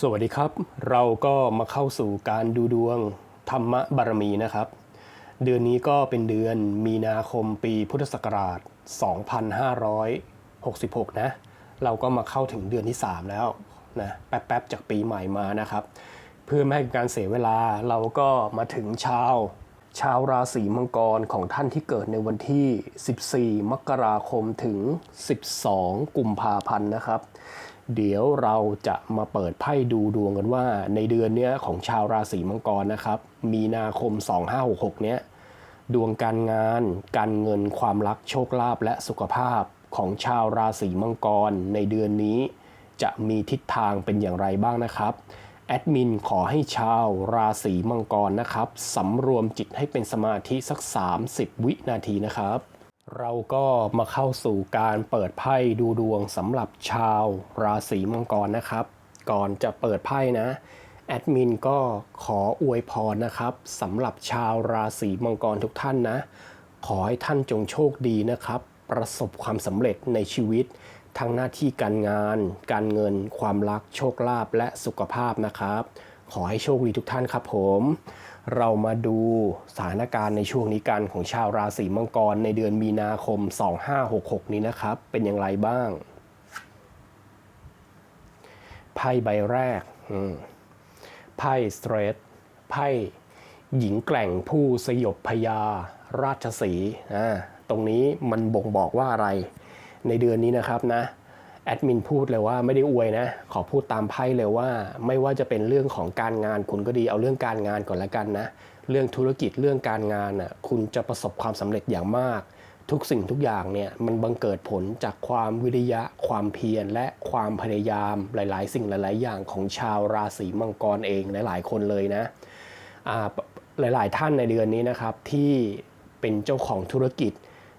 สวัสดีครับ เราก็มาเข้าสู่การดูดวงธรรมบารมีนะครับ เดือนนี้ก็เป็นเดือนมีนาคมปีพุทธศักราช 2566 นะ เราก็มาเข้าถึงเดือนที่ 3 แล้วนะแป๊บๆจากปีใหม่มานะครับ เพื่อไม่ให้การเสียเวลาเราก็มาถึงชาว ชาวราศีมังกรของท่านที่เกิดในวันที่ 14 มกราคมถึง 12 กุมภาพันธ์นะครับ เดี๋ยวเราจะมาเปิดไพ่ดูดวงกันว่า ในเดือนเนี้ยของชาวราศีมังกรนะครับ มีนาคม 2566 เนี้ยดวงการงาน การเงินความรักโชคลาภและสุขภาพของชาวราศีมังกร ในเดือนนี้ จะมีทิศทางเป็นอย่างไรบ้างนะครับแอดมินขอให้ชาวราศีมังกรนะครับสำรวมจิตให้เป็นสมาธิสัก 30 วินาทีนะครับ เราก็มาเข้าสู่การเปิดไพ่ดูดวงสำหรับชาวราศีมังกรนะครับ ก่อนจะเปิดไพ่นะแอดมินก็ขออวยพรนะครับสำหรับชาวราศีมังกรทุกท่านนะ ขอให้ท่านจงโชคดีนะครับ ประสบความสำเร็จในชีวิตทั้งหน้าที่การงาน การเงิน ความรักโชคลาภและสุขภาพนะครับ ขอให้โชคดีทุกท่านครับผม เรามาดูสถานการณ์ในช่วงนี้กันของชาวราศีมังกรในเดือนมีนาคม 2566 นี้นะครับ เป็นอย่างไรบ้าง ไพ่ใบแรกไพ่สเตรทไพ่หญิงแกร่งผู้สยบพยา ราชสีห์อ่าตรงนี้มันบ่งบอกว่าอะไรในเดือนนี้นะครับนะ แอดมินพูดเลยว่าไม่ได้อวยนะ ขอพูดตามไพ่เลยว่า ไม่ว่าจะเป็นเรื่องของการงานคุณก็ดีเอาเรื่องการงานก่อนละกันนะ เรื่องธุรกิจเรื่องการงานน่ะคุณจะประสบความสำเร็จอย่างมาก ทุกสิ่งทุกอย่างเนี่ยมันบังเกิดผลจากความวิริยะ ความเพียรและความพยายามหลาย ๆ สิ่งหลาย ๆ อย่างของชาวราศีมังกรเองหลาย ๆ คนเลยนะหลาย ๆ ท่านในเดือนนี้นะครับที่เป็นเจ้าของธุรกิจ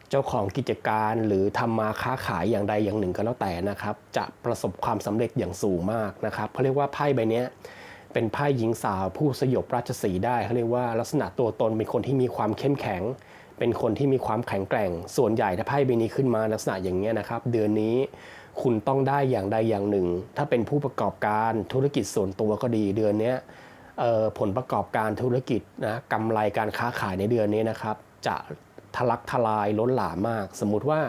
เจ้าของกิจการหรือทำมาค้าขายอย่างใดอย่างหนึ่งก็แล้วแต่นะครับ จะประสบความสำเร็จอย่างสูงมากนะครับเขาเรียกว่าไพ่ใบนี้เป็นไพ่หญิงสาวผู้สยบราชสีได้เขาเรียกว่าลักษณะตัวตนเป็นคนที่มีความเข้มแข็ง เป็นคนที่มีความแข็งแกร่ง ส่วนใหญ่ถ้าไพ่ใบนี้ขึ้นมาลักษณะอย่างเงี้นะครับ เดือนนี้คุณต้องได้อย่างใดอย่างหนึ่ง ถ้าเป็นผู้ประกอบการธุรกิจส่วนตัวก็ดีเดือนนี้ผลประกอบการธุรกิจนะกำไรการค้าขายในเดือนนี้นะครับ จะ ทะลักทลายล้นหลามมาก สมมุติว่า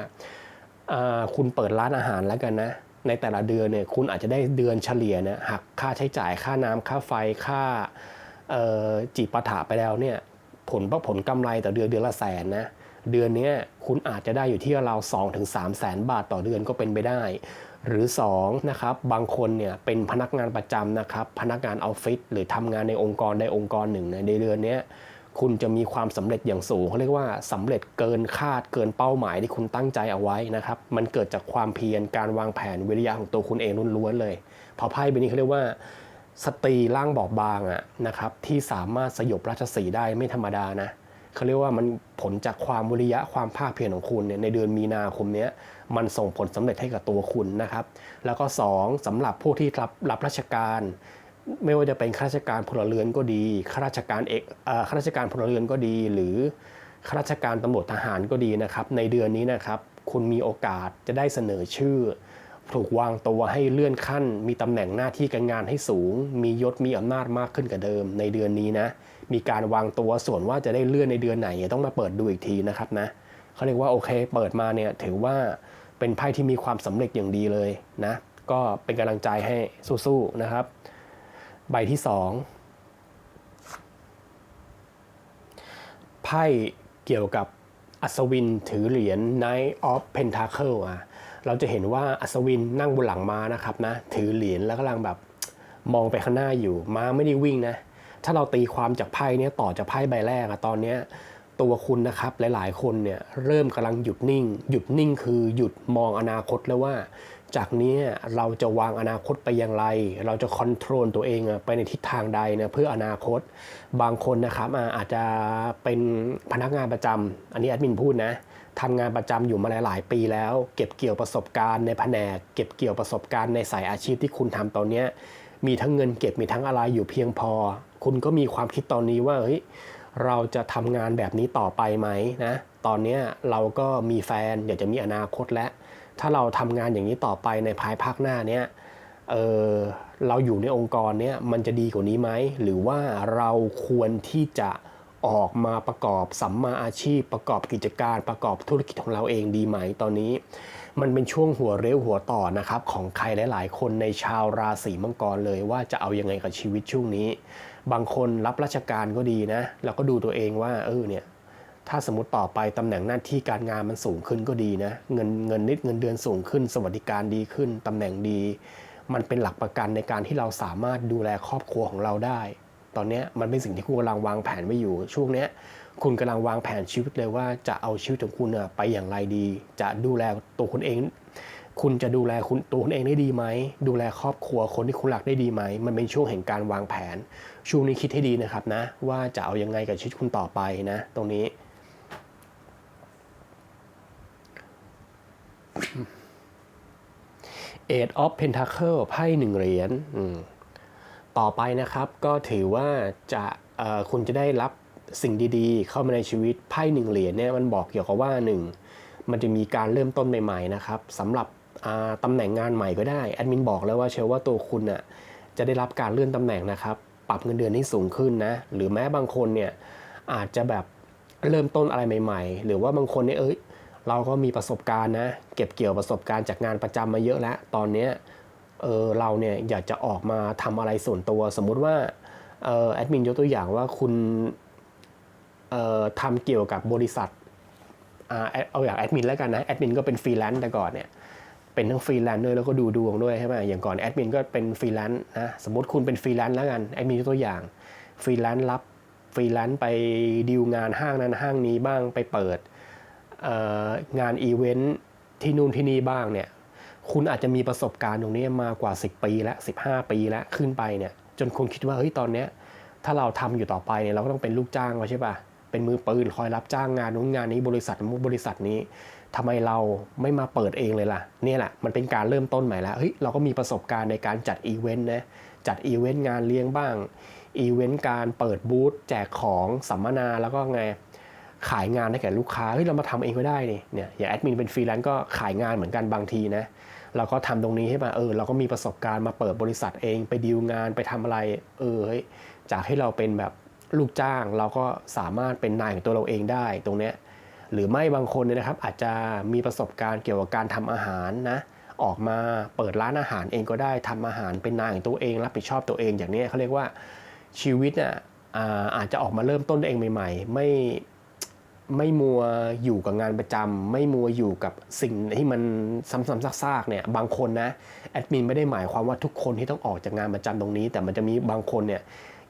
คุณเปิดร้านอาหารแล้วกันนะในแต่ละเดือนเนี่ยคุณอาจจะได้เดือนเฉลี่ยเนี่ยหักค่าใช้จ่ายค่าน้ำค่าไฟค่าเอ่อจีปาถะไปแล้วเนี่ยผลผลกำไรต่อเดือนเดือนละแสนนะเดือนนี้คุณอาจจะได้อยู่ที่ราว2ถึง3แสนบาทต่อเดือนก็เป็นไปได้ หรือ2นะครับบางคนเนี่ยเป็นพนักงานประจำนะครับพนักงานออฟฟิศหรือทำงานในองค์กรใดองค์กรหนึ่งในเดือนนี้ คุณจะมีความสำเร็จอย่างสูงเขาเรียกว่าสำเร็จเกินคาดเกินเป้าหมายที่คุณตั้งใจเอาไว้นะครับ มันเกิดจากความเพียรการวางแผนวิริยะของตัวคุณเองล้วนๆเลยพอไพ่ใบนี้เขาเรียกว่าสตรีร่างบอบบางอะนะครับที่สามารถสยบราชสีได้ไม่ธรรมดานะเขาเรียกว่ามันผลจากความวิริยะความภาคเพียรของคุณเนี่ยในเดือนมีนาคมเนี้ยมันส่งผลสำเร็จให้กับตัวคุณนะครับ แล้วก็ 2สำหรับผู้ที่รับรับราชการ ไม่ว่าจะเป็นข้าราชการพลเรือนก็ดีข้าราชการเอกข้าราชการพลเรือนก็ดี หรือข้าราชการตำรวจทหารก็ดีนะครับ ในเดือนนี้นะครับคุณมีโอกาสจะได้เสนอชื่อ ถูกวางตัวให้เลื่อนขั้น มีตำแหน่งหน้าที่การงานให้สูง มียศมีอำนาจมากขึ้นกว่าเดิม ในเดือนนี้นะ มีการวางตัวส่วนว่าจะได้เลื่อนในเดือนไหนต้องมาเปิดดูอีกทีนะครับนะเขาเรียกว่าโอเค เปิดมาเนี่ยถือว่าเป็นไพ่ที่มีความสำเร็จอย่างดีเลยนะ ก็เป็นกำลังใจให้สู้ๆนะครับ ใบที่สองไพ่เกี่ยวกับอัศวินถือเหรียญ Knight of Pentacle อะเราจะเห็นว่าอัศวินนั่งบนหลังม้านะครับนะ ถือเหรียญแล้วกำลังแบบมองไปข้างหน้าอยู่ ม้าไม่ได้วิ่งนะ ถ้าเราตีความจากไพ่เนี้ยต่อจากไพ่ใบแรกอะตอนเนี้ยตัวคุณนะครับหลายๆ คนเนี่ยเริ่มกำลังหยุดนิ่ง หยุดนิ่งคือหยุดมองอนาคตแล้วว่า จากนี้เราจะวางอนาคตไปอย่างไร เราจะคอนโทรลตัวเองไปในทิศทางใดนะเพื่ออนาคต บางคนนะครับอาจจะเป็นพนักงานประจำอันนี้แอดมินพูดนะทำงานประจำอยู่มาหลาย ๆ ปีแล้ว เก็บเกี่ยวประสบการณ์ในแผนก เก็บเกี่ยวประสบการณ์ในสายอาชีพที่คุณทำตอนนี้มีทั้งเงินเก็บมีทั้งอะไรอยู่เพียงพอ คุณก็มีความคิดตอนนี้ว่าเฮ้ยเราจะทำงานแบบนี้ต่อไปไหมนะตอนนี้เราก็มีแฟนอยากจะมีอนาคตแล้ว ถ้าเราทำงานอย่างนี้ต่อไปในภายภาคหน้าเนี้ยเออเราอยู่ในองค์กรเนี้ยมันจะดีกว่านี้ไหม หรือว่าเราควรที่จะออกมาประกอบสัมมาอาชีพ ประกอบกิจการประกอบธุรกิจของเราเองดีไหมตอนนี้ มันเป็นช่วงหัวเร็วหัวต่อนะครับ ของใครหลาย ๆ คนในชาวราศีมังกรเลยว่าจะเอายังไงกับชีวิตช่วงนี้ บางคนรับราชการก็ดีนะ แล้วก็ดูตัวเองว่าเออเนี่ย ถ้าสมมติต่อไปตำแหน่งหน้าที่การงานมันสูงขึ้นก็ดีนะ เงินเงินนิดเงินเดือนสูงขึ้น สวัสดิการดีขึ้นตำแหน่งดี มันเป็นหลักประกันในการที่เราสามารถดูแลครอบครัวของเราได้ ตอนนี้มันเป็นสิ่งที่คุณกำลังวางแผนไว้อยู่ ช่วงนี้คุณกำลังวางแผนชีวิตเลยว่าจะเอาชีวิตของคุณไปอย่างไรดี จะดูแลตัวคุณเอง คุณจะดูแลคุณตัวคุณเองได้ดีไหม ดูแลครอบครัวคนที่คุณรักได้ดีไหม มันเป็นช่วงแห่งการวางแผน ช่วงนี้คิดให้ดีนะครับนะ ว่าจะเอายังไงกับชีวิตคุณต่อไปนะ ตรงนี้ Eight of Pentacle ไพ่หนึ่งเหรียญต่อไปนะครับก็ถือว่าจะคุณจะได้รับสิ่งดีๆ เข้ามาในชีวิตไพ่หนึ่งเหรียญเนี่ยมันบอกเกี่ยวกับว่าหนึ่งมันจะมีการเริ่มต้นใหม่ๆนะครับสำหรับตำแหน่งงานใหม่ก็ได้แอดมินบอกแล้วว่าเชื่อว่าตัวคุณน่ะจะได้รับการเลื่อนตำแหน่งนะครับ ปรับเงินเดือนให้สูงขึ้นนะ หรือแม้บางคนเนี่ยอาจจะแบบเริ่มต้นอะไรใหม่ ๆ หรือว่าบางคนเนี่ยเอ้ย เราก็มีประสบการณ์นะ เก็บเกี่ยวประสบการณ์จากงานประจำมาเยอะแล้ว ตอนเนี้ยเออเราเนี่ยอยากจะออกมาทำอะไรส่วนตัว สมมุติว่าเออแอดมินยกตัวอย่างว่าคุณเอ่อทำเกี่ยวกับบริษัทอ่าเอาอย่างแอดมินแล้วกันนะแอดมินก็เป็นฟรีแลนซ์แต่ก่อนเนี่ยเป็นทั้งฟรีแลนซ์ด้วยแล้วก็ดูดวงด้วยใช่ไหมอย่างก่อนแอดมินก็เป็นฟรีแลนซ์นะสมมติคุณเป็นฟรีแลนซ์แล้วกันแอดมินยกตัวอย่างฟรีแลนซ์รับฟรีแลนซ์ไปดีลงานห้างนั้นห้างนี้บ้างไปเปิด งานอีเวนท์ที่นู่นที่นี่บ้างเนี่ยคุณอาจจะมีประสบการณ์ตรงนี้มากว่า 10 ปีแล้ว15 ปีแล้วขึ้นไปเนี่ยจนคุณคิดว่าเฮ้ยตอนเนี้ยถ้าเราทำอยู่ต่อไปเนี่ยเราก็ต้องเป็นลูกจ้างเขาใช่ปะเป็นมือปืนคอยรับจ้างงานนู้นงานนี้บริษัทนู้นบริษัทนี้ทำไมเราไม่มาเปิดเองเลยล่ะเนี่ยแหละมันเป็นการเริ่มต้นใหม่แล้วเฮ้ยเราก็มีประสบการณ์ในการจัดอีเวนต์นะจัดอีเวนต์งานเลี้ยงบ้างอีเวนต์การเปิดบูธแจกของสัมมนาแล้วก็ไง ขายงานให้แก่ลูกค้าเฮ้ยเรามาทำเองก็ได้นี่เนี่ยอย่างแอดมินเป็นฟรีแลนซ์ก็ขายงานเหมือนกันบางทีนะเราก็ทำตรงนี้ให้มาเออเราก็มีประสบการณ์มาเปิดบริษัทเองไปดีลงานไปทำอะไรเออเฮ้ยจากให้เราเป็นแบบลูกจ้างเราก็สามารถเป็นนายของตัวเราเองได้ตรงเนี้ยหรือไม่บางคนเนี่ยนะครับอาจจะมีประสบการณ์เกี่ยวกับการทำอาหารนะออกมาเปิดร้านอาหารเองก็ได้ทำอาหารเป็นนายของตัวเอง รับผิดชอบตัวเองอย่างนี้เขาเรียกว่าชีวิตน่ะอ่าอาจจะออกมาเริ่มต้นเองใหม่ ๆ ไม่ ไม่มัวอยู่กับงานประจำไม่มัวอยู่กับสิ่งที่มันซ้ำๆซากๆเนี่ยบางคนนะแอดมินไม่ได้หมายความว่าทุกคนที่ต้องออกจากงานประจำตรงนี้ แต่มันจะมีบางคนเนี่ย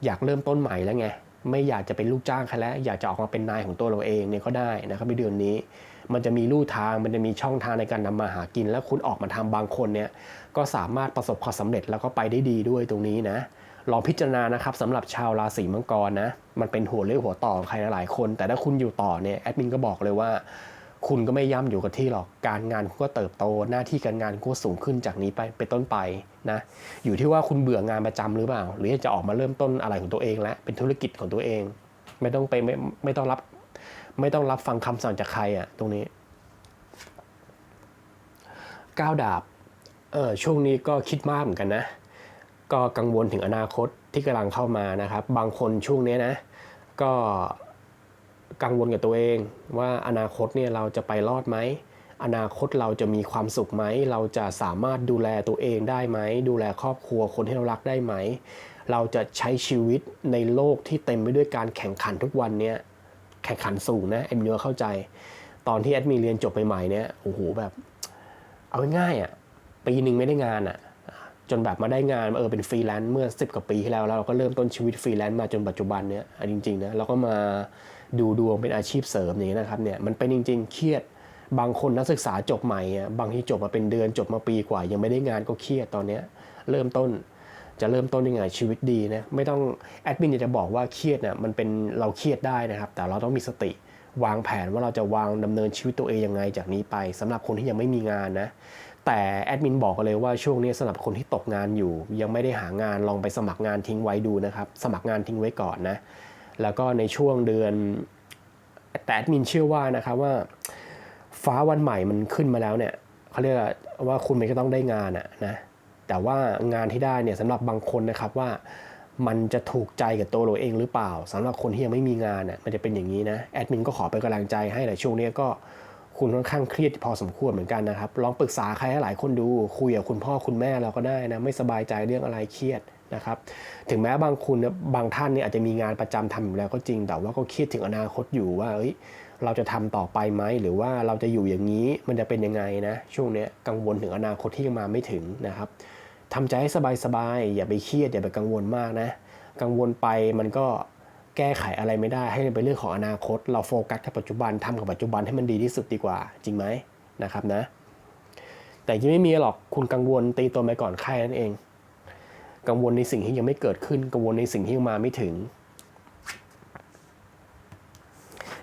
อยากเริ่มต้นใหม่แล้วไงไม่อยากจะเป็นลูกจ้างใครแล้วอยากจะออกมาเป็นนายของตัวเราเองเนี่ยก็ได้นะครับในเดือนนี้ มันจะมีลู่ทางมันจะมีช่องทางในการนำมาหากิน แล้วคุณออกมาทำบางคนเนี่ยก็สามารถประสบความสำเร็จแล้วก็ไปได้ดีด้วยตรงนี้นะ ลองพิจารณานะครับสำหรับชาวราศีมังกรนะ มันเป็นหัวเรี่ยวหัวต่อของใครหลายคน แต่ถ้าคุณอยู่ต่อเนี่ยแอดมินก็บอกเลยว่า คุณก็ไม่ย่ำอยู่กับที่หรอกการงานคุณก็เติบโตหน้าที่การงานคุณก็สูงขึ้นจากนี้ไปเป็นต้นไปนะ อยู่ที่ว่าคุณเบื่องานประจำหรือเปล่า หรือจะออกมาเริ่มต้นอะไรของตัวเองแล้วเป็นธุรกิจของตัวเอง ไม่ต้องไปไม่ไม่ต้องรับไม่ต้องรับฟังคำสั่งจากใครอะตรงนี้ก้าวดาบเออช่วงนี้ก็คิดมากเหมือนกันนะ ก็กังวลถึงอนาคตที่กำลังเข้ามานะครับ บางคนช่วงนี้นะก็กังวลกับตัวเอง ว่าอนาคตเนี่ยเราจะไปรอดไหมอนาคตเราจะมีความสุขไหม เราจะสามารถดูแลตัวเองได้ไหม ดูแลครอบครัวคนที่เรารักได้ไหม เราจะใช้ชีวิตในโลกที่เต็มไปด้วยการแข่งขันทุกวันเนี่ยแข่งขันสูงนะเอ็มเยอเข้าใจ ตอนที่แอดมีเรียนจบใหม่ๆเนี่ยโอ้โหแบบ เอาง่ายๆอะปีหนึ่งไม่ได้งานอะ จนแบบมาได้งานเออเป็นฟรีแลนซ์เมื่อ 10 กว่าปีที่แล้วแล้วเราก็เริ่มต้นชีวิตฟรีแลนซ์มาจนปัจจุบันเนี่ยจริงๆนะเราก็มาดูดวงเป็นอาชีพเสริมอย่างนี้ยนะครับเนี่ยมันเป็นจริง ๆ เครียดบางคนนักศึกษาจบใหม่บางที่จบมาเป็นเดือนจบมาปีกว่า ยังไม่ได้งานก็เครียดตอนเนี้ยเริ่มต้นจะเริ่มต้นยังไงชีวิตดีนะไม่ต้องแอดมินอยากจะบอกว่าเครียดน่ะมันเป็นเราเครียดได้นะครับ แต่เราต้องมีสติวางแผนว่าเราจะวางดำเนินชีวิตตัวเองยังไงจากนี้ไปสำหรับคนที่ยังไม่มีงานนะ แต่แอดมินบอกกันเลยว่าช่วงนี้สำหรับคนที่ตกงานอยู่ ยังไม่ได้หางานลองไปสมัครงานทิ้งไว้ดูนะครับ สมัครงานทิ้งไว้ก่อนนะ แล้วก็ในช่วงเดือน แต่แอดมินเชื่อว่านะครับว่า ฟ้าวันใหม่มันขึ้นมาแล้วเนี่ยเขาเรียกว่าคุณมันก็ต้องได้งานอะนะแต่ว่างานที่ได้เนี่ยสำหรับบางคนนะครับว่ามันจะถูกใจกับตัวเราเองหรือเปล่าสำหรับคนที่ยังไม่มีงานน่ะมันจะเป็นอย่างนี้นะแอดมินก็ขอเป็นกำลังใจให้แต่ช่วงนี้ก็ คุณค่อนข้างเครียดพอสมควรเหมือนกันนะครับ ลองปรึกษาใครให้หลายคนดู คุยกับคุณพ่อคุณแม่เราก็ได้นะ ไม่สบายใจเรื่องอะไรเครียดนะครับ ถึงแม้บางคุณเนี่ยบางท่านเนี่ยอาจจะมีงานประจำทำอยู่แล้วก็จริง แต่ว่าก็เครียดถึงอนาคตอยู่ว่าเอ้ยเราจะทำต่อไปไหมหรือว่าเราจะอยู่อย่างนี้มันจะเป็นยังไงนะ ช่วงนี้กังวลถึงอนาคตที่ยังมาไม่ถึงนะครับทำใจให้สบายๆอย่าไปเครียดอย่าไปกังวลมากนะ กังวลไปมันก็ แก้ไขอะไรไม่ได้ให้มันเป็นเรื่องของอนาคต เราโฟกัสกับปัจจุบันทำกับปัจจุบันให้มันดีที่สุดดีกว่า จริงไหมนะครับนะ แต่ยังไม่มีหรอกคุณกังวลตีตัวไปก่อนใครนั่นเอง กังวลในสิ่งที่ยังไม่เกิดขึ้น กังวลในสิ่งที่ยังมาไม่ถึง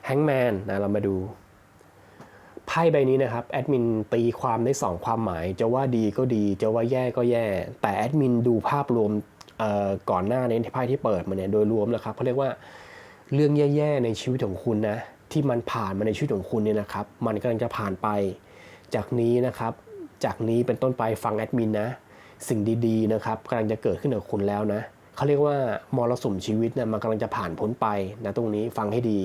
แฮงแมนนะเรามาดูไพ่ใบนี้นะครับแอดมินตีความได้สองความหมาย จะว่าดีก็ดี จะว่าแย่ก็แย่ แต่แอดมินดูภาพรวม ก่อนหน้านี้ที่ไพ่ที่เปิดมาเนี่ยโดยรวมนะครับเขาเรียกว่าเรื่องแย่ๆในชีวิตของคุณนะที่มันผ่านมาในชีวิตของคุณเนี่ยนะครับ มันกำลังจะผ่านไป จากนี้นะครับ จากนี้เป็นต้นไปฟังแอดมินนะ สิ่งดีๆนะครับกำลังจะเกิดขึ้นกับคุณแล้วนะเขาเรียกว่ามรสุมชีวิตเนี่ยมันกำลังจะผ่านพ้นไปนะตรงนี้ฟังให้ดี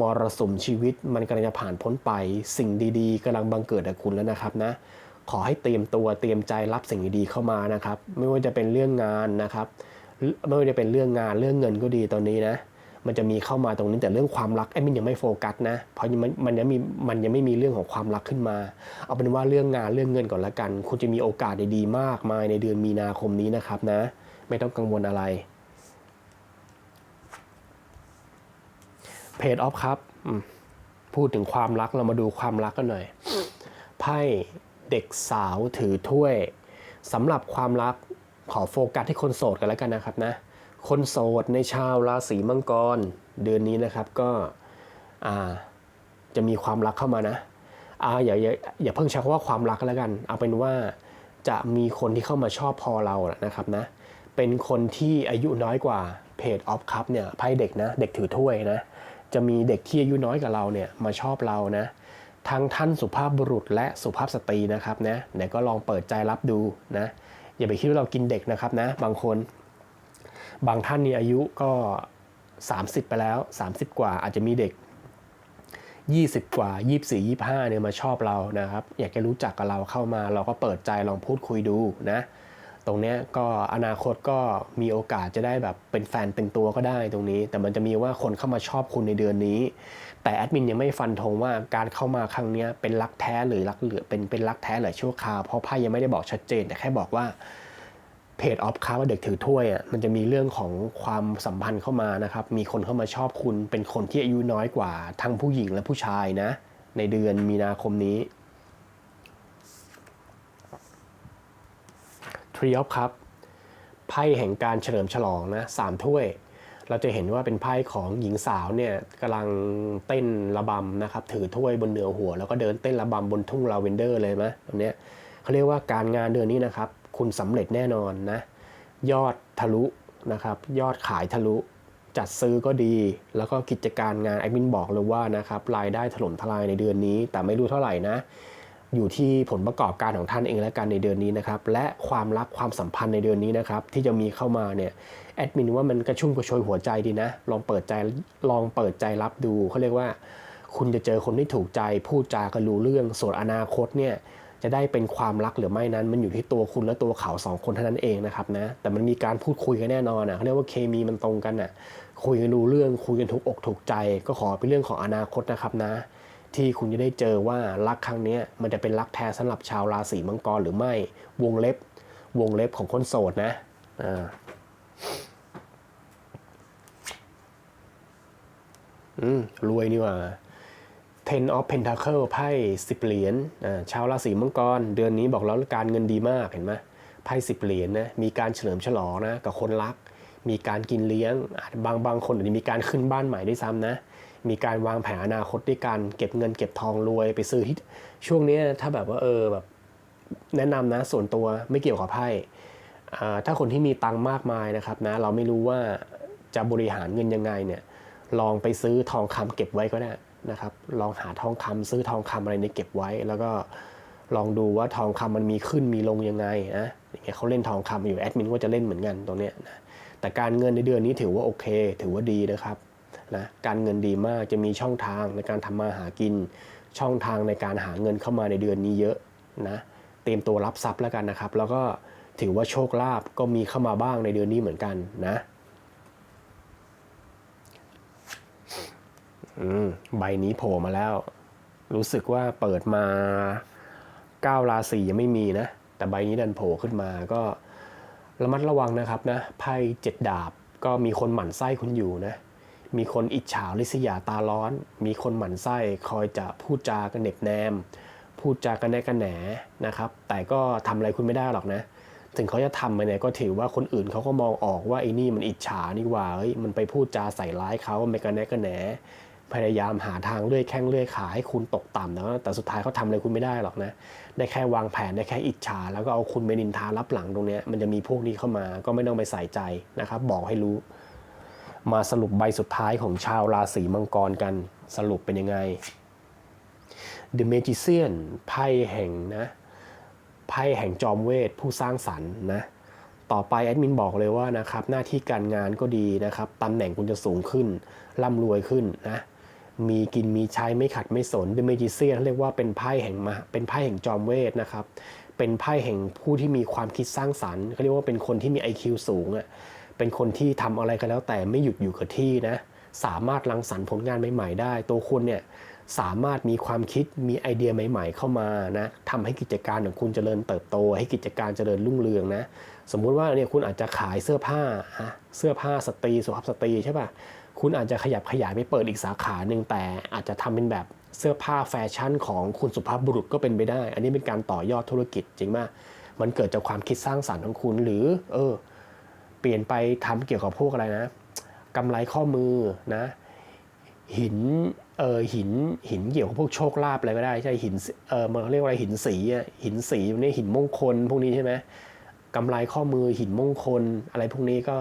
มรสุมชีวิตมันกำลังจะผ่านพ้นไป สิ่งดีๆกำลังบังเกิดกับคุณแล้วนะครับนะ ขอให้เตรียมตัวเตรียมใจรับสิ่งดีๆเข้ามานะครับ ไม่ว่าจะเป็นเรื่องงานนะครับ ไม่ว่าจะเป็นเรื่องงานเรื่องเงินก็ดีตอนนี้นะ มันจะมีเข้ามาตรงนี้แต่เรื่องความรักไอ้มินยังไม่โฟกัสนะ เพราะมันมันยังมีมันยังไม่มีเรื่องของความรักขึ้นมา เอาเป็นว่าเรื่องงานเรื่องเงินก่อนละกัน คุณจะมีโอกาสดีๆมากมายในเดือนมีนาคมนี้นะครับนะ ไม่ต้องกังวลอะไรเพจออฟครับพูดถึงความรักเรามาดูความรักกันหน่อยไพ่ เด็กสาวถือถ้วยสำหรับความรักขอโฟกัสที่คนโสดกันแล้วกันนะครับนะ คนโสดในชาวราศีมังกร เดือนนี้นะครับก็จะมีความรักเข้ามานะอาอย่าอย่าอย่าเพิ่งใช้คำว่าความรักแล้วกัน เอาเป็นว่าจะมีคนที่เข้ามาชอบพอเรานะครับนะ เป็นคนที่อายุน้อยกว่าเพจออฟคัพเนี่ยไพ่เด็กนะ เด็กถือถ้วยนะ จะมีเด็กที่อายุน้อยกว่าเราเนี่ยมาชอบเรานะ ทั้งท่านสุภาพบุรุษและสุภาพสตรีนะครับนะเดี๋ยวก็ลองเปิดใจรับดูนะอย่าไปคิดว่าเรากินเด็กนะครับนะบางคน บางท่านนี่อายุก็ 30 ไปแล้ว 30 กว่าอาจจะมีเด็ก 20 กว่า 24 25เนี่ยมาชอบเรานะครับอยากจะรู้จักกับเราเข้ามา เราก็เปิดใจลองพูดคุยดูนะตรงนี้ก็อนาคตก็มีโอกาสจะได้แบบเป็นแฟนเป็นตัวก็ได้ตรงนี้ แต่มันจะมีว่าคนเข้ามาชอบคุณในเดือนนี้ แต่แอดมินยังไม่ฟันธงว่าการเข้ามาครั้งนี้เป็นรักแท้หรือรักเหลือเป็นเป็นรักแท้หรือชั่วคราวเพราะไพ่ยังไม่ได้บอกชัดเจน แต่แค่บอกว่าเพจออฟคาว่าเด็กถือถ้วยอะมันจะมีเรื่องของความสัมพันธ์เข้ามานะครับ มีคนเข้ามาชอบคุณ เป็นคนที่อายุน้อยกว่าทั้งผู้หญิงและผู้ชายนะ ในเดือนมีนาคมนี้ทรีออฟครับไพ่แห่งการเฉลิมฉลองนะสามถ้วย เราจะเห็นว่าเป็นไพ่ของหญิงสาวเนี่ยกำลังเต้นระบำนะครับ ถือถ้วยบนเหนือหัว แล้วก็เดินเต้นระบำบนทุ่งลาเวนเดอร์เลยไหมแบบเนี้เขาเรียกว่าการงานเดือนนี้นะครับ คุณสำเร็จแน่นอนนะ ยอดทะลุนะครับ ยอดขายทะลุจัดซื้อก็ดี แล้วก็กิจการงานแอดมินบอกเลยว่านะครับรายได้ถล่มทลายในเดือนนี้ แต่ไม่รู้เท่าไหร่นะ อยู่ที่ผลประกอบการของท่านเองและกันในเดือนนี้นะครับ และความรักความสัมพันธ์ในเดือนนี้นะครับ ที่จะมีเข้ามาเนี่ยแอดมินว่ามันกระชุ่มกระชวยหัวใจดีนะ ลองเปิดใจลองเปิดใจรับดูเขาเรียกว่า คุณจะเจอคนที่ถูกใจพูดจากันรู้เรื่องส่วนอนาคตเนี่ยจะได้เป็นความรักหรือไม่นั้น มันอยู่ที่ตัวคุณและตัวเขาสองคนเท่านั้นเองนะครับนะแต่มันมีการพูดคุยกันแน่นอนนะเขาเรียกว่าเคมีมันตรงกันน่ะคุยกันรู้เรื่องคุยกันถูกอกถูกใจ ก็ขอเป็นเรื่องของอนาคตนะครับนะ ที่คุณจะได้เจอว่ารักครั้งนี้มันจะเป็นรักแท้สำหรับชาวราศีมังกรหรือไม่วงเล็บวงเล็บของคนโสดนะอ่าอืมรวยนี่ว่า Ten of Pentacle ไพ่สิบเหรียญชาวราศีมังกร เดือนนี้บอกแล้วการเงินดีมากเห็นไหมไพ่สิบเหรียญนะมีการเฉลิมฉลองนะกับคนรัก มีการกินเลี้ยงบางบางคนอาจจะมีการขึ้นบ้านใหม่ด้วยซ้ำนะ มีการวางแผนอนาคตด้วยการเก็บเงินเก็บทองรวยไปซื้อที่ช่วงนี้ถ้าแบบว่าเออแบบแนะนำนะส่วนตัวไม่เกี่ยวกับไพ่อ่าถ้าคนที่มีตังค์มากมายนะครับนะเราไม่รู้ว่าจะบริหารเงินยังไงเนี่ยลองไปซื้อทองคำเก็บไว้ก็ได้นะครับ ลองหาทองคำซื้อทองคำอะไรในเก็บไว้ แล้วก็ลองดูว่าทองคำมันมีขึ้นมีลงยังไงนะอย่างเงี้ยเขาเล่นทองคำอยู่แอดมินก็จะเล่นเหมือนกันตรงเนี้ยนะแต่การเงินในเดือนนี้ถือว่าโอเค ถือว่าดีนะครับ นะการเงินดีมากจะมีช่องทางในการทำมาหากิน ช่องทางในการหาเงินเข้ามาในเดือนนี้เยอะนะเตรียมตัวรับทรัพย์แล้วกันนะครับ แล้วก็ถือว่าโชคลาภก็มีเข้ามาบ้างในเดือนนี้เหมือนกันนะอืมใบนี้โผล่มาแล้ว รู้สึกว่าเปิดมาเก้าราศียังไม่มีนะ แต่ใบนี้ดันโผล่ขึ้นมาก็ระมัดระวังนะครับนะไพ่เจ็ดดาบก็มีคนหมั่นไส้คุณอยู่นะ มีคนอิจฉาริษยาตาร้อน มีคนหมั่นไส้คอยจะพูดจากันเน็บแนม พูดจากันแนกันแหนนะครับ แต่ก็ทำอะไรคุณไม่ได้หรอกนะ ถึงเขาจะทำไปเนี่ยก็ถือว่าคนอื่นเขาก็มองออกว่าไอ้นี่มันอิจฉานี่ว่าเฮ้ยมันไปพูดจาใส่ร้ายเขาไม่กันแนกันแหน พยายามหาทางเลื่อยแข้งเลื่อยขาให้คุณตกต่ำนะแต่สุดท้ายเขาทำอะไรคุณไม่ได้หรอกนะ ได้แค่วางแผนได้แค่อิจฉา แล้วก็เอาคุณไปนินทารับหลังตรงเนี้ยมันจะมีพวกนี้เข้ามาก็ไม่ต้องไปใส่ใจนะครับบอกให้รู้ มาสรุปใบสุดท้ายของชาวราศีมังกรกันสรุปเป็นยังไง The Magician ไพ่แห่งนะไพ่แห่งจอมเวทผู้สร้างสรรค์นะต่อไปแอดมินบอกเลยว่านะครับหน้าที่การงานก็ดีนะครับตำแหน่งคุณจะสูงขึ้นร่ำรวยขึ้นนะมีกินมีใช้ไม่ขัดไม่สน The Magician เรียกว่าเป็นไพ่แห่งมาเป็นไพ่แห่งจอมเวทนะครับเป็นไพ่แห่งผู้ที่มีความคิดสร้างสรรค์เขาเรียกว่าเป็นคนที่มี IQ สูงอะ่ะ เป็นคนที่ทำอะไรก็แล้วแต่ไม่หยุดอยู่กับที่นะ สามารถรังสรรค์ผลงานใหม่ ๆ ได้ ตัวคุณเนี่ยสามารถมีความคิดมีไอเดียใหม่ ๆ เข้ามานะทำให้กิจการของคุณเจริญเติบโต ให้กิจการเจริญรุ่งเรืองนะ สมมุติว่าเนี่ยคุณอาจจะขายเสื้อผ้าฮะเสื้อผ้าสตรีสุภาพสตรีใช่ป่ะคุณอาจจะขยับขยายไปเปิดอีกสาขาหนึ่งแต่อาจจะทำเป็นแบบเสื้อผ้าแฟชั่นของคุณสุภาพบุรุษก็เป็นไปได้ อันนี้เป็นการต่อยอดธุรกิจจริงมากมันเกิดจากความคิดสร้างสรรค์ของคุณหรือ เออ เปลี่ยนไปทำเกี่ยวกับพวกอะไรนะกำไรข้อมือนะหินเออหินหินเกี่ยวกับพวกโชคลาภอะไรก็ได้ใช่หินเออมันเรียกว่าอะไรหินสีหินสีนี่หินมงคลพวกนี้ใช่ไหมกำไรข้อมือหินมงคลอะไรพวกนี้ก็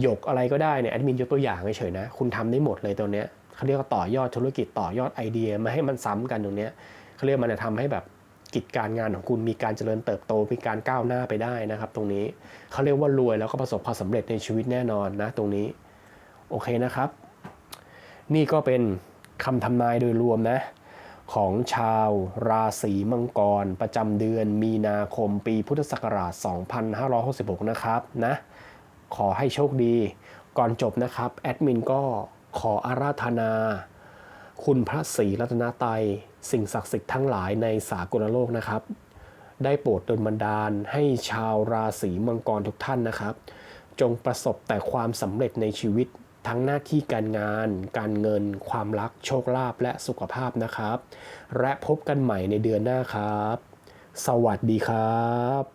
หยกอะไรก็ได้เนี่ยแอดมินยกตัวอย่างเฉยๆนะคุณทำได้หมดเลยตัวเนี้ยเขาเรียกว่าต่อยอดธุรกิจต่อยอดไอเดียมาให้มันซ้ำกันตรงเนี้ยเขาเรียกมันจะทำให้แบบ กิจการงานของคุณมีการเจริญเติบโตมีการก้าวหน้าไปได้นะครับ ตรงนี้เขาเรียกว่ารวยแล้วก็ประสบความสำเร็จในชีวิตแน่นอนนะตรงนี้โอเคนะครับ นี่ก็เป็นคำทำนายโดยรวมนะของชาวราศีมังกร ประจำเดือนมีนาคมปีพุทธศักราช 2566 นะครับนะขอให้โชคดี ก่อนจบนะครับ แอดมินก็ขออาราธนา คุณพระศรีรัตนตรัยสิ่งศักดิ์สิทธิ์ทั้งหลายในสากลโลกนะครับ ได้โปรดดลบันดาลให้ชาวราศีมังกรทุกท่านนะครับ จงประสบแต่ความสำเร็จในชีวิตทั้งหน้าที่การงาน การเงิน ความรัก โชคลาภและสุขภาพนะครับ และพบกันใหม่ในเดือนหน้าครับ สวัสดีครับ